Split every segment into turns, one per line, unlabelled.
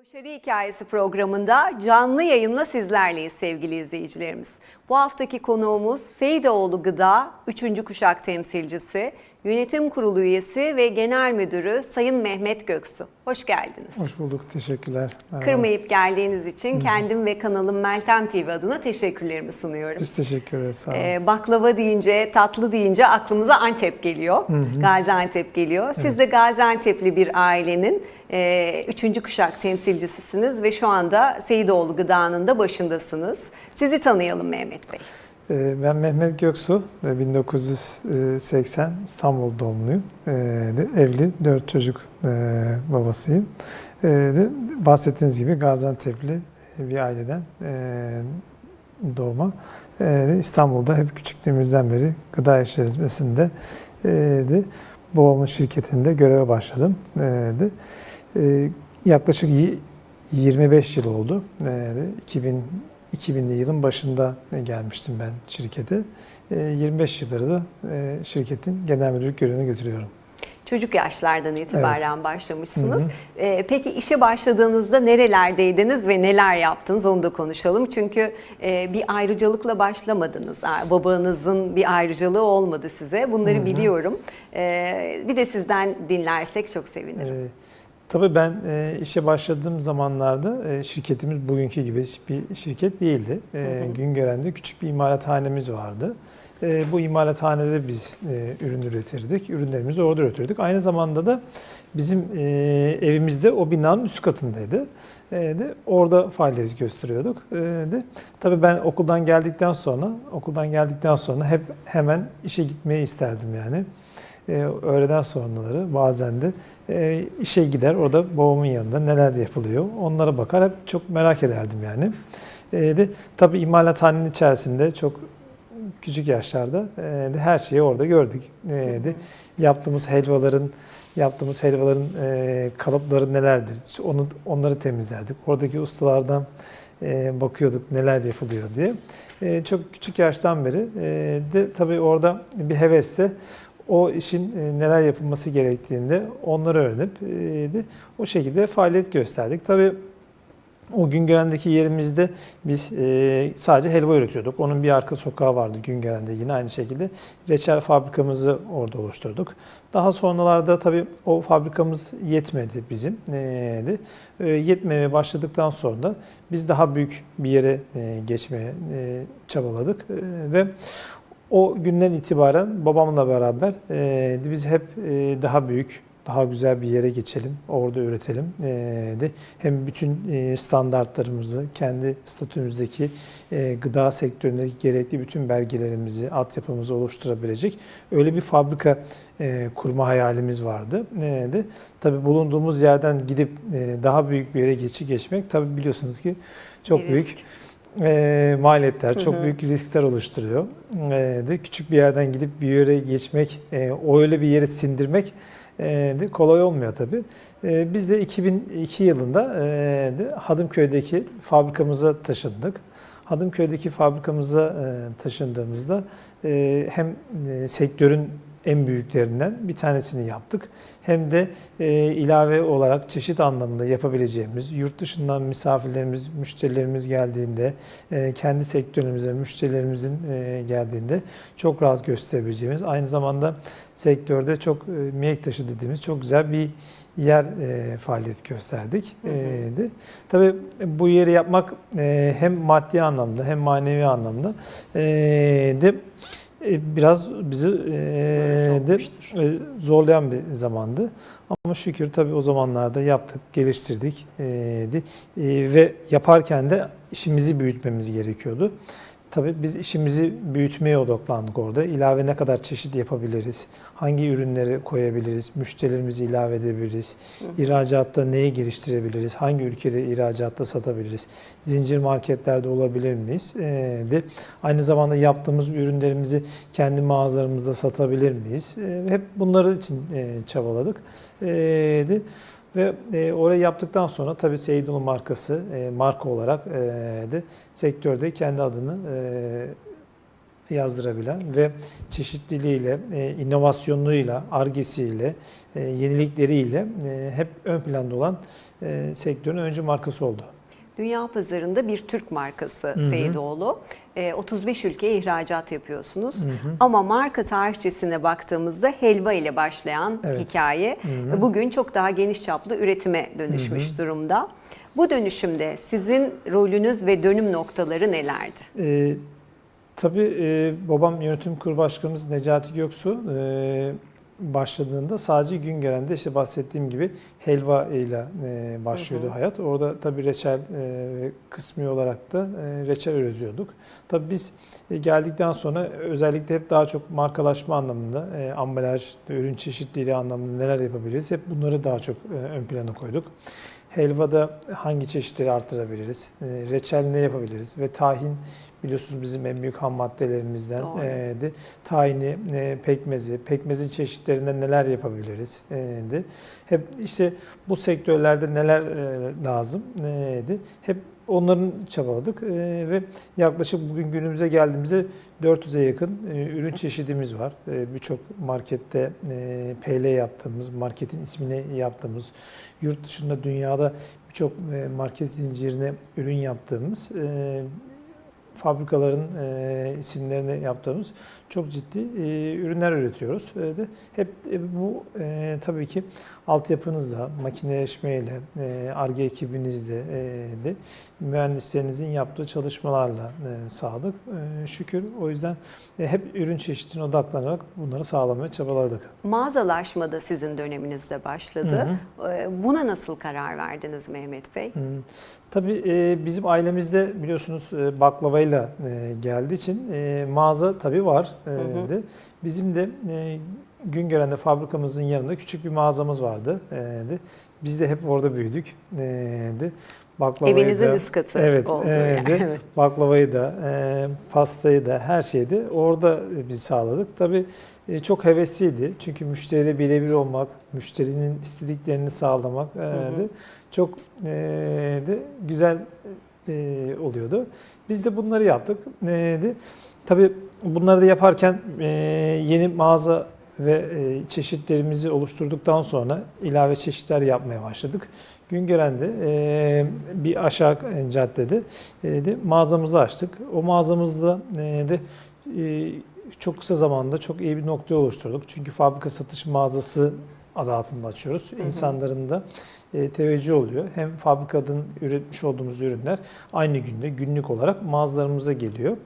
Başarı Hikayesi programında canlı yayınla sizlerleyiz sevgili izleyicilerimiz. Bu haftaki konuğumuz Seyidoğlu Gıda 3. kuşak temsilcisi, yönetim kurulu üyesi ve genel müdürü Sayın Mehmet Göksu. Hoş geldiniz.
Hoş bulduk, teşekkürler. Merhaba.
Kırmayıp geldiğiniz için kendim ve kanalım Meltem TV adına teşekkürlerimi sunuyorum.
Biz teşekkür ederiz, sağ olun.
Ee, baklava deyince, tatlı deyince aklımıza Antep geliyor. Gaziantep geliyor. Siz de Gaziantep'li bir ailenin e, üçüncü kuşak temsilcisisiniz ve şu anda Seyidoğlu Gıda'nın da başındasınız. Sizi tanıyalım Mehmet Bey.
Ee, Ben Mehmet Göksu, e, 1980 İstanbul doğumluyum. Ee, Evli, dört çocuk e, babasıyım. Ee, Bahsettiğiniz gibi Gaziantep'li bir aileden e, doğma. İstanbul'da hep küçüklüğümüzden beri gıda işletmesinde e, de babamın şirketinde göreve başladım. E, Yaklaşık y- 25 yıl oldu. Ee, 2000 2000'li yılın başında gelmiştim ben şirkete. Ee, 25 yıldır da e, şirketin genel müdürlük görevini götürüyorum.
Çocuk yaşlardan itibaren başlamışsınız. Ee, peki işe başladığınızda nerelerdeydiniz ve neler yaptınız onu da konuşalım. Çünkü e, bir ayrıcalıkla başlamadınız. Babanızın bir ayrıcalığı olmadı size. Bunları biliyorum. Ee, bir de sizden dinlersek çok sevinirim.
Ee, tabii ben e, işe başladığım zamanlarda e, şirketimiz bugünkü gibi bir şirket değildi. E, Güngören'de küçük bir imalathanemiz vardı. E, bu imalathanede biz e, ürün üretirdik. Ürünlerimizi orada üretirdik. Aynı zamanda da bizim e, evimizde o binanın üst katındaydı. E, de orada faaliyet gösteriyorduk. E, de tabii ben okuldan geldikten sonra okuldan geldikten sonra hep hemen işe gitmeyi isterdim yani e, öğleden sonraları bazen de e, işe gider orada babamın yanında neler yapılıyor onlara bakar hep çok merak ederdim yani. E, de tabii imalathanenin içerisinde çok küçük yaşlarda e, de her şeyi orada gördük. E, de yaptığımız helvaların yaptığımız helvaların e, kalıpları nelerdir? Onu onları temizlerdik. Oradaki ustalardan e, bakıyorduk neler yapılıyor diye. E, çok küçük yaştan beri e, de tabii orada bir hevesle o işin e, neler yapılması gerektiğinde onları öğrenip e, o şekilde faaliyet gösterdik. Tabii o Güngören'deki yerimizde biz e, sadece helva üretiyorduk. Onun bir arka sokağı vardı Güngören'de yine aynı şekilde. Reçel fabrikamızı orada oluşturduk. Daha sonralarda tabii o fabrikamız yetmedi bizim. E, de. E, yetmeye başladıktan sonra da biz daha büyük bir yere geçmeye çabaladık. Ve o günden itibaren babamla beraber e, biz hep e, daha büyük, daha güzel bir yere geçelim, orada üretelim. E, de hem bütün e, standartlarımızı, kendi statümüzdeki e, gıda sektöründeki gerekli bütün belgelerimizi, altyapımızı oluşturabilecek öyle bir fabrika e, kurma hayalimiz vardı. E, de tabii bulunduğumuz yerden gidip e, daha büyük bir yere geçi geçmek tabii biliyorsunuz ki çok
Bir
büyük
risk.
E, maliyetler, çok
Hı hı.
büyük riskler oluşturuyor. E, de küçük bir yerden gidip bir yere geçmek, e, öyle bir yere sindirmek e, de kolay olmuyor tabii. E, biz de 2002 yılında e, de Hadımköy'deki fabrikamıza taşındık. Hadımköy'deki fabrikamıza e, taşındığımızda e, hem e, sektörün en büyüklerinden bir tanesini yaptık. Hem de e, ilave olarak çeşit anlamında yapabileceğimiz, yurt dışından misafirlerimiz, müşterilerimiz geldiğinde, e, kendi sektörümüze müşterilerimizin e, geldiğinde çok rahat gösterebileceğimiz, aynı zamanda sektörde çok e, mihenk taşı dediğimiz çok güzel bir yer e, faaliyet gösterdik. E, de. Tabii bu yeri yapmak e, hem maddi anlamda hem manevi anlamda e, de biraz bizi e, de e, zorlayan bir zamandı. Ama şükür tabii o zamanlarda yaptık, geliştirdik e, de, e, ve yaparken de işimizi büyütmemiz gerekiyordu. Tabii biz işimizi büyütmeye odaklandık orada. İlave ne kadar çeşit yapabiliriz? Hangi ürünleri koyabiliriz? Müşterilerimizi ilave edebiliriz? İhracatta neyi geliştirebiliriz? Hangi ülkeleri ihracatta satabiliriz? Zincir marketlerde olabilir miyiz? Ee, de aynı zamanda yaptığımız ürünlerimizi kendi mağazalarımızda satabilir miyiz? Ee, hep bunları için e, çabaladık. Ee, de, ve e, orayı yaptıktan sonra tabii Seyidoğlu markası e, marka olarak e, de sektörde kendi adını e, yazdırabilen ve çeşitliliğiyle, e, inovasyonluğuyla, argesiyle, e, yenilikleriyle e, hep ön planda olan e, sektörün öncü markası oldu.
Dünya pazarında bir Türk markası Seyidoğlu. Ee, 35 ülkeye ihracat yapıyorsunuz. Ama marka tarihçesine baktığımızda helva ile başlayan
Evet.
hikaye bugün çok daha geniş çaplı üretime dönüşmüş durumda. Bu dönüşümde sizin rolünüz ve dönüm noktaları nelerdi?
E, tabii e, babam yönetim kurulu başkanımız Necati Göksu e, başladığında sadece Güngören'de işte bahsettiğim gibi helva ile e, başlıyordu hayat. Orada tabii reçel e, kısmi olarak da e, reçel üretiyorduk. Tabii biz e, geldikten sonra özellikle hep daha çok markalaşma anlamında, e, ambalaj, ürün çeşitliliği anlamında neler yapabiliriz hep bunları daha çok e, ön plana koyduk. Helvada hangi çeşitleri arttırabiliriz? E, reçel ne yapabiliriz? Ve tahin biliyorsunuz bizim en büyük ham maddelerimizden. E, de, tahini, e, pekmezi, pekmezin çeşitlerinden neler yapabiliriz? E, de. Hep işte bu sektörlerde neler e, lazım? E, de. Hep onların çabaladık E, ve yaklaşık bugün günümüze geldiğimizde 400'e yakın e, ürün çeşidimiz var. E, Birçok markette e, PL yaptığımız, marketin ismini yaptığımız, yurt dışında dünyada birçok e, market zincirine ürün yaptığımız e, fabrikaların e, isimlerini yaptığımız çok ciddi e, ürünler üretiyoruz. E, de hep e, bu e, tabii ki altyapınızla, makineleşmeyle, e, ARGE ekibinizle e, de mühendislerinizin yaptığı çalışmalarla e, sağladık. E, şükür o yüzden e, hep ürün çeşitine odaklanarak bunları sağlamaya çabaladık.
Mağazalaşma da sizin döneminizde başladı. Ee, Buna nasıl karar verdiniz Mehmet Bey?
Hmm. Tabii e, bizim ailemizde biliyorsunuz e, baklavayla e, geldiği için e, mağaza tabii var. e,
hı.
de. Bizim de e, Güngören'de fabrikamızın yanında küçük bir mağazamız vardı. E, de. Biz de hep orada büyüdük. E, de. Baklavayı
Evinizin
da-
üst katı
Evet,
oldu.
e,
yani.
de. Baklavayı da, e, pastayı da, her şeyi de orada biz sağladık. Tabii e, çok hevesliydi. Çünkü müşteriyle birebir olmak, müşterinin istediklerini sağlamak e,
hı.
de çok e, de güzel e, oluyordu. Biz de bunları yaptık. E, de, tabii bunları da yaparken e, yeni mağaza ve e, çeşitlerimizi oluşturduktan sonra ilave çeşitler yapmaya başladık. Güngören'de e, bir aşağı caddede e, de mağazamızı açtık. O mağazamızda e, de e, çok kısa zamanda çok iyi bir nokta oluşturduk. Çünkü fabrika satış mağazası adı altında açıyoruz. İnsanların da teveccüh oluyor. Hem fabrikadan üretmiş olduğumuz ürünler aynı günde günlük olarak mağazalarımıza geliyor.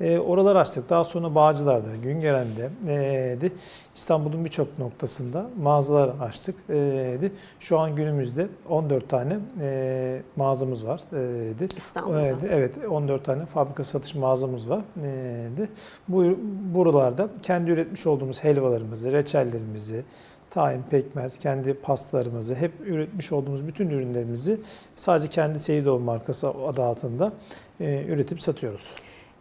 E, oraları açtık. Daha sonra Bağcılar'da, Güngören'de, e, de İstanbul'un birçok noktasında mağazalar açtık. E, de şu an günümüzde 14 tane e, mağazamız var. E, de.
İstanbul'da.
Evet, evet 14 tane fabrika satış mağazamız var. E, de. Bu buralarda kendi üretmiş olduğumuz helvalarımızı, reçellerimizi, tahin, pekmez, kendi pastalarımızı, hep üretmiş olduğumuz bütün ürünlerimizi sadece kendi Seyidoğlu markası adı altında e, üretip satıyoruz.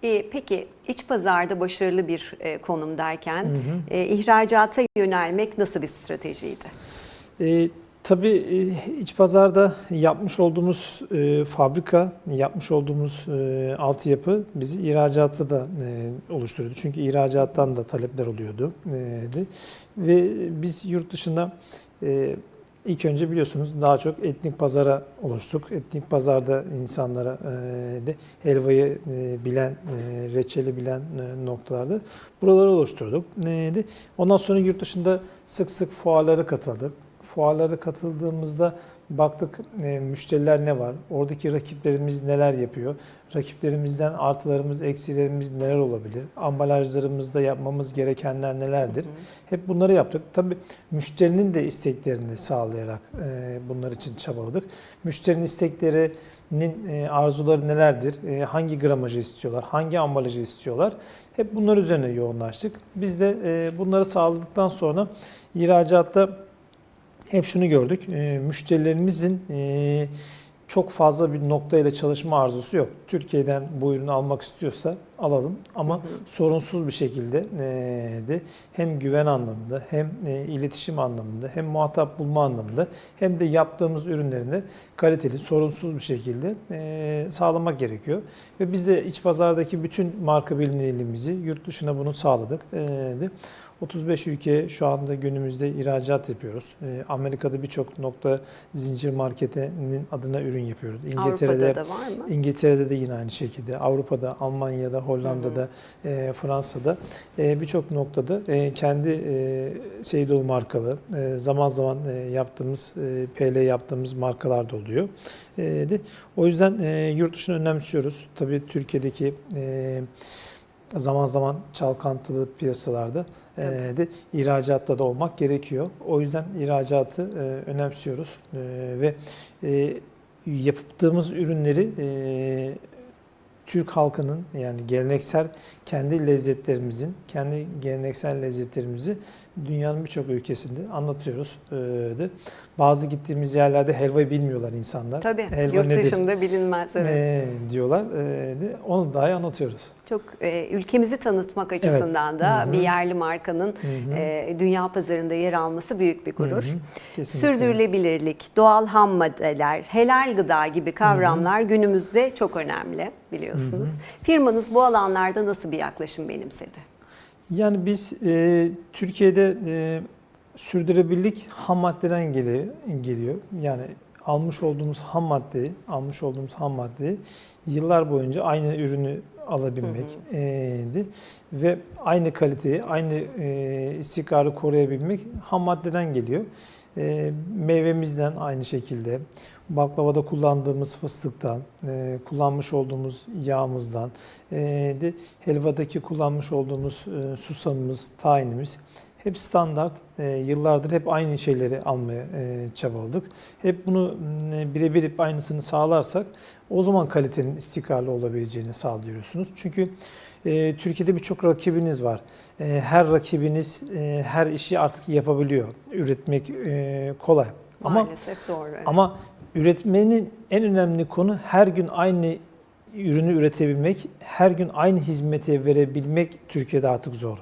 Ee, Peki iç pazarda başarılı bir e, konumdayken e, ihracata yönelmek nasıl bir stratejiydi?
E, tabii e, iç pazarda yapmış olduğumuz e, fabrika, yapmış olduğumuz e, altyapı bizi ihracatı da e, oluşturuyordu. Çünkü ihracattan da talepler oluyordu. E. Ve biz yurt dışında e, ilk önce biliyorsunuz daha çok etnik pazara oluştuk. Etnik pazarda insanlara e, de helvayı e, bilen, e, reçeli bilen e, noktalarda buraları oluşturduk. E, de. Ondan sonra yurt dışında sık sık fuarlara katıldık. Fuarlara katıldığımızda baktık e, müşteriler ne var, oradaki rakiplerimiz neler yapıyor, rakiplerimizden artılarımız, eksilerimiz neler olabilir, ambalajlarımızda yapmamız gerekenler nelerdir. Hep bunları yaptık. Tabii müşterinin de isteklerini sağlayarak e, bunlar için çabaladık. Müşterinin isteklerinin e, arzuları nelerdir, e, hangi gramajı istiyorlar, hangi ambalajı istiyorlar. Hep bunlar üzerine yoğunlaştık. Biz de e, bunları sağladıktan sonra ihracatta hep şunu gördük. E, müşterilerimizin e, çok fazla bir noktayla çalışma arzusu yok. Türkiye'den bu ürünü almak istiyorsa alalım ama sorunsuz bir şekilde e, de hem güven anlamında hem e, iletişim anlamında hem muhatap bulma anlamında hem de yaptığımız ürünlerini kaliteli, sorunsuz bir şekilde e, sağlamak gerekiyor. Ve biz de iç pazardaki bütün marka bilinirliğimizi yurt dışına bunu sağladık. E, de. 35 ülkeye şu anda günümüzde ihracat yapıyoruz. E, Amerika'da birçok nokta zincir marketinin adına ürün yapıyoruz. İngiltere'de
Avrupa'da da var mı?
İngiltere'de de yine aynı şekilde, Avrupa'da, Almanya'da, Hollanda'da, e, Fransa'da e, birçok noktada e, kendi e, Seydoğlu markalı, e, zaman zaman e, yaptığımız, e, PL yaptığımız markalar da oluyor. E, de, o yüzden e, yurt dışını önemsiyoruz. Tabii Türkiye'deki e, zaman zaman çalkantılı piyasalarda e, de ihracatta da olmak gerekiyor. O yüzden ihracatı e, önemsiyoruz E, ve e, yaptığımız ürünleri e, Türk halkının yani geleneksel kendi lezzetlerimizin, kendi geleneksel lezzetlerimizi dünyanın birçok ülkesinde anlatıyoruz. E, de. Bazı gittiğimiz yerlerde helvayı bilmiyorlar insanlar.
Tabii.
Helva
Yurt
nedir?
dışında bilinmez. Evet.
Ne diyorlar. E, de, onu dahi anlatıyoruz.
Çok e, ülkemizi tanıtmak açısından da
Hı hı.
bir yerli markanın
Hı hı.
e, dünya pazarında yer alması büyük bir gurur.
Hı hı. Kesinlikle.
Sürdürülebilirlik, doğal ham maddeler, helal gıda gibi kavramlar günümüzde çok önemli biliyorsunuz. Firmanız bu alanlarda nasıl bir yaklaşım benimsedi?
Yani biz e, Türkiye'de e, sürdürülebilirlik ham maddeden geliyor, geliyor. Yani almış olduğumuz ham maddeyi, almış olduğumuz ham maddeyi yıllar boyunca aynı ürünü alabilmek e, di. ve aynı kaliteyi, aynı e, istikrarı koruyabilmek ham maddeden geliyor. E, meyvemizden aynı şekilde, baklavada kullandığımız fıstıktan, e, kullanmış olduğumuz yağımızdan, e, de helvadaki kullanmış olduğumuz e, susamımız, tayinimiz hep standart. E, yıllardır hep aynı şeyleri almaya e, çabaladık. Hep bunu m, birebir hep aynısını sağlarsak o zaman kalitenin istikrarlı olabileceğini sağlıyorsunuz. Çünkü e, Türkiye'de birçok rakibiniz var. E, her rakibiniz e, her işi artık yapabiliyor. Üretmek e, kolay. Ama
Maalesef doğru. evet.
ama üretmenin en önemli konu her gün aynı ürünü üretebilmek, her gün aynı hizmeti verebilmek Türkiye'de artık zor.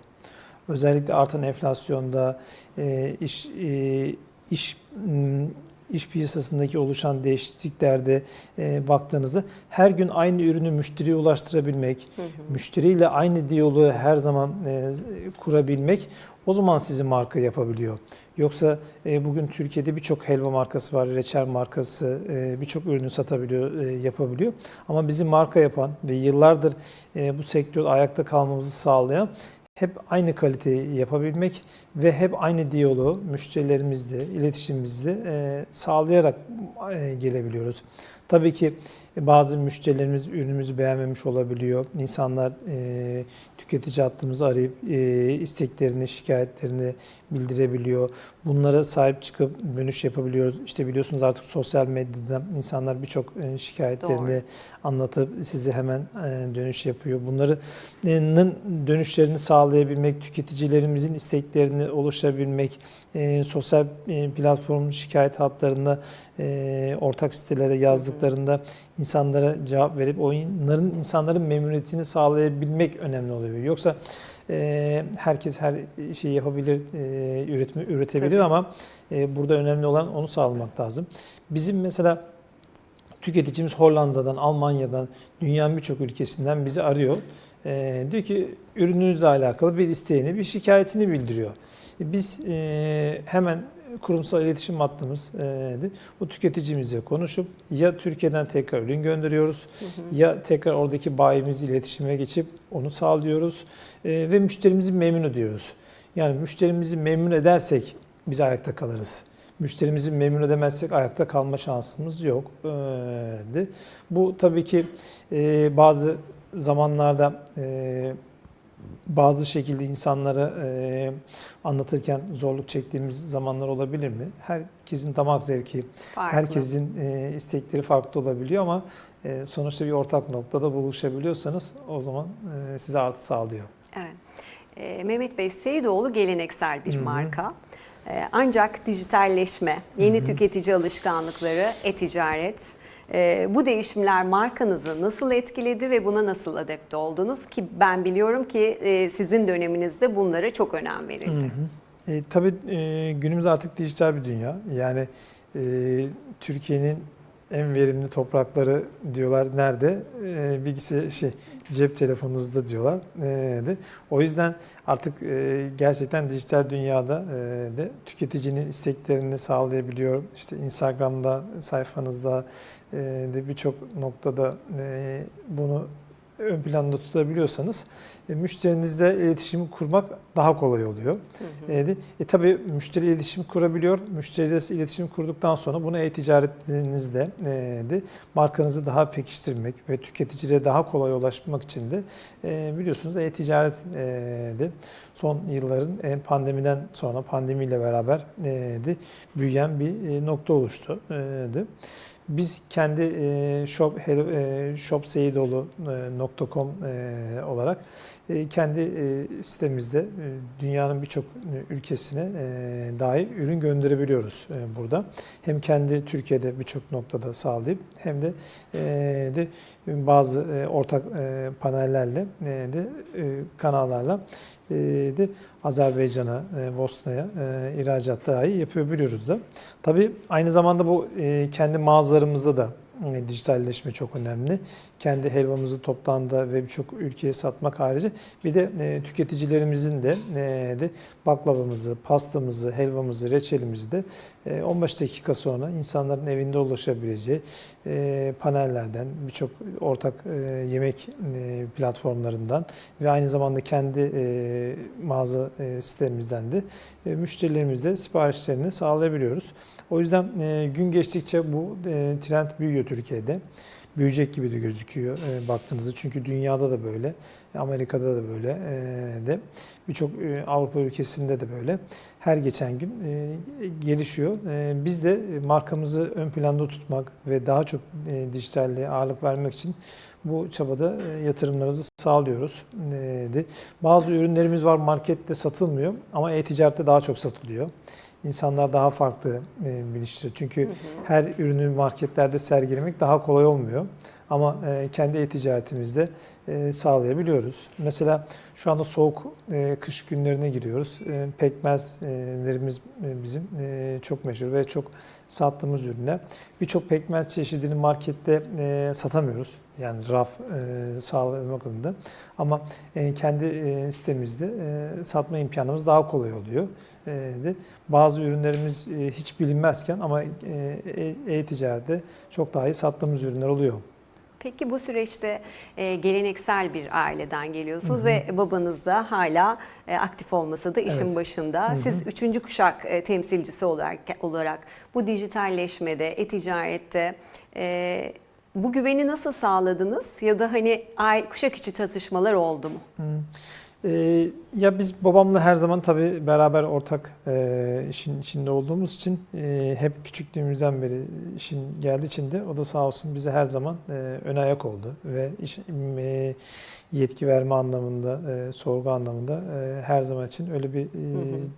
Özellikle artan enflasyonda, e, iş e, iş m, iş piyasasındaki oluşan değişikliklerde e, baktığınızda her gün aynı ürünü müşteriye ulaştırabilmek, müşteriyle aynı diyaloğu her zaman e, kurabilmek o zaman sizi marka yapabiliyor. Yoksa e, bugün Türkiye'de birçok helva markası var, reçel markası, e, birçok ürünü satabiliyor, e, yapabiliyor. Ama bizi marka yapan ve yıllardır e, bu sektörde ayakta kalmamızı sağlayan hep aynı kaliteyi yapabilmek ve hep aynı diyaloğu müşterilerimizle, iletişimimizle sağlayarak gelebiliyoruz. Tabii ki bazı müşterilerimiz ürünümüzü beğenmemiş olabiliyor. İnsanlar e, tüketici hattımızı arayıp e, isteklerini, şikayetlerini bildirebiliyor. Bunlara sahip çıkıp dönüş yapabiliyoruz. İşte biliyorsunuz artık sosyal medyada insanlar birçok e, şikayetlerini
Doğru.
anlatıp size hemen e, dönüş yapıyor. Bunların dönüşlerini sağlayabilmek, tüketicilerimizin isteklerini oluşabilmek, e, sosyal e, platform şikayet hatlarında e, ortak sitelere yazdıklarında insanlara cevap verip onların insanların memnuniyetini sağlayabilmek önemli oluyor. Yoksa e, herkes her şeyi yapabilir, e, üretimi üretebilir
Tabii.
ama e, burada önemli olan onu sağlamak lazım. Bizim mesela tüketicimiz Hollanda'dan, Almanya'dan, dünyanın birçok ülkesinden bizi arıyor. E, diyor ki ürününüzle alakalı bir isteğini, bir şikayetini bildiriyor. E, Biz e, hemen kurumsal iletişim hattımız e, o tüketicimizle konuşup ya Türkiye'den tekrar ürün gönderiyoruz ya tekrar oradaki bayimizle iletişime geçip onu sağlıyoruz e, ve müşterimizi memnun ediyoruz. Yani müşterimizi memnun edersek biz ayakta kalırız. Müşterimizi memnun edemezsek ayakta kalma şansımız yok. e, de. Bu tabii ki e, bazı zamanlarda e, bazı şekilde insanlara e, anlatırken zorluk çektiğimiz zamanlar olabilir mi? Herkesin damak zevki,
Farklı.
herkesin e, istekleri farklı olabiliyor ama e, sonuçta bir ortak noktada buluşabiliyorsanız o zaman e, size artı sağlıyor.
Evet. Ee, Mehmet Bey, Seyidoğlu geleneksel bir
Hı hı.
marka. Ee, ancak dijitalleşme, yeni tüketici alışkanlıkları, e-ticaret, e, bu değişimler markanızı nasıl etkiledi ve buna nasıl adapte oldunuz? Ki ben biliyorum ki e, sizin döneminizde bunlara çok önem verildi.
E, tabii e, günümüz artık dijital bir dünya. Yani e, Türkiye'nin en verimli toprakları diyorlar nerede? E, bilgisi şey cep telefonunuzda diyorlar. E, de. O yüzden artık e, gerçekten dijital dünyada e, de tüketicinin isteklerini sağlayabiliyor. İşte Instagram'da sayfanızda e, de birçok noktada e, bunu ön planda tutabiliyorsanız e, müşterinizle iletişim kurmak daha kolay oluyor. E, de- e, tabii müşteri iletişim kurabiliyor. Müşteriyle iletişim kurduktan sonra bunu e-ticaretinizde e, de markanızı daha pekiştirmek ve tüketicilere daha kolay ulaşmak için de e, biliyorsunuz e-ticaret e, de son yılların e, pandemiden sonra pandemiyle beraber e, de büyüyen bir e, nokta oluştu. E, de. Biz kendi e, shop e, olarak kendi e, sitemizde e, dünyanın birçok e, ülkesine e, dair ürün gönderebiliyoruz e, burada. Hem kendi Türkiye'de birçok noktada sağlayıp hem de e, de bazı e, ortak e, panellerle e, de e, kanallarla e, de Azerbaycan'a, e, Bosna'ya e, ihracat dahi yapabiliyoruz da. Tabii aynı zamanda bu e, kendi mağazalarımızda da e, dijitalleşme çok önemli. Kendi helvamızı toptanda ve birçok ülkeye satmak harici bir de e, tüketicilerimizin de, e, de baklavamızı, pastamızı, helvamızı, reçelimizi de e, 15 dakika sonra insanların evinde ulaşabileceği e, panellerden, birçok ortak e, yemek e, platformlarından ve aynı zamanda kendi e, mağaza e, sitemizden de e, siparişlerini sağlayabiliyoruz. O yüzden e, gün geçtikçe bu e, trend büyüyor Türkiye'de. Büyüyecek gibi de gözüküyor e, baktığınızda. Çünkü dünyada da böyle, Amerika'da da böyle e, de birçok e, Avrupa ülkesinde de böyle. Her geçen gün e, gelişiyor. E, biz de markamızı ön planda tutmak ve daha çok e, dijitalliğe ağırlık vermek için bu çabada e, yatırımlarımızı sağlıyoruz. E. Bazı ürünlerimiz var markette satılmıyor ama e-ticarette daha çok satılıyor. İnsanlar daha farklı e, bilinçli. Çünkü her ürünü marketlerde sergilemek daha kolay olmuyor. Ama e, kendi e-ticaretimizde e, sağlayabiliyoruz. Mesela şu anda soğuk e, kış günlerine giriyoruz. E, pekmezlerimiz e, bizim e, çok meşhur ve çok sattığımız ürünler. Birçok pekmez çeşidini markette e, satamıyoruz. Yani raf e, sağlamak adına. Ama e, kendi e, sitemizde e, satma imkanımız daha kolay oluyor. E, de bazı ürünlerimiz e, hiç bilinmezken ama e, e- e-ticarette çok daha iyi sattığımız ürünler oluyor.
Peki bu süreçte e, geleneksel bir aileden geliyorsunuz ve babanız da hala e, aktif olmasa da işin
Evet.
başında. Siz üçüncü kuşak e, temsilcisi olarak olarak bu dijitalleşmede, e-ticarette e, bu güveni nasıl sağladınız ya da hani kuşak içi çatışmalar oldu mu?
Ee, ya biz babamla her zaman tabii beraber ortak e, işin içinde olduğumuz için e, hep küçüklüğümüzden beri işin geldiği için de o da sağ olsun bize her zaman e, ön ayak oldu ve iş, e, yetki verme anlamında, e, sorgu anlamında e, her zaman için öyle bir e,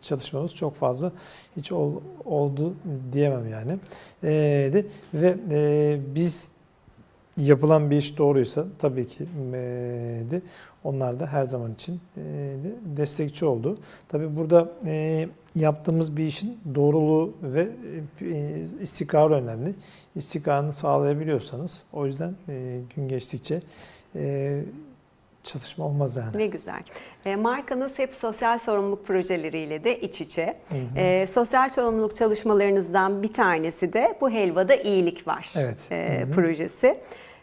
çalışmamız çok fazla hiç ol, oldu diyemem yani. E, de, ve e, biz yapılan bir iş doğruysa tabii ki e, de onlar da her zaman için e, de destekçi oldu. Tabii burada e, yaptığımız bir işin doğruluğu ve e, istikrarı önemli. İstikrarını sağlayabiliyorsanız o yüzden e, gün geçtikçe e, çatışma olmaz yani.
Ne güzel. E, markanız hep sosyal sorumluluk projeleriyle de iç içe.
Hı hı.
E, sosyal sorumluluk çalışmalarınızdan bir tanesi de bu helvada iyilik var
Evet.
e,
Hı hı.
projesi.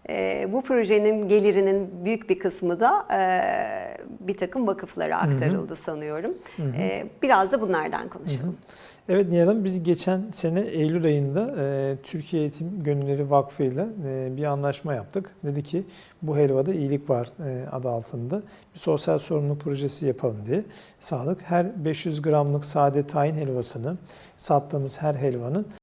E, bu projenin gelirinin büyük bir kısmı da e, bir takım vakıflara aktarıldı sanıyorum. E, biraz da bunlardan konuşalım.
Evet Nihal Hanım, biz geçen sene Eylül ayında e, Türkiye Eğitim Gönülleri Vakfı ile e, bir anlaşma yaptık. Dedi ki bu helvada iyilik var e, adı altında bir sosyal sorumluluk projesi yapalım diye sağlık. Her 500 gramlık sade tahin helvasını sattığımız her helvanın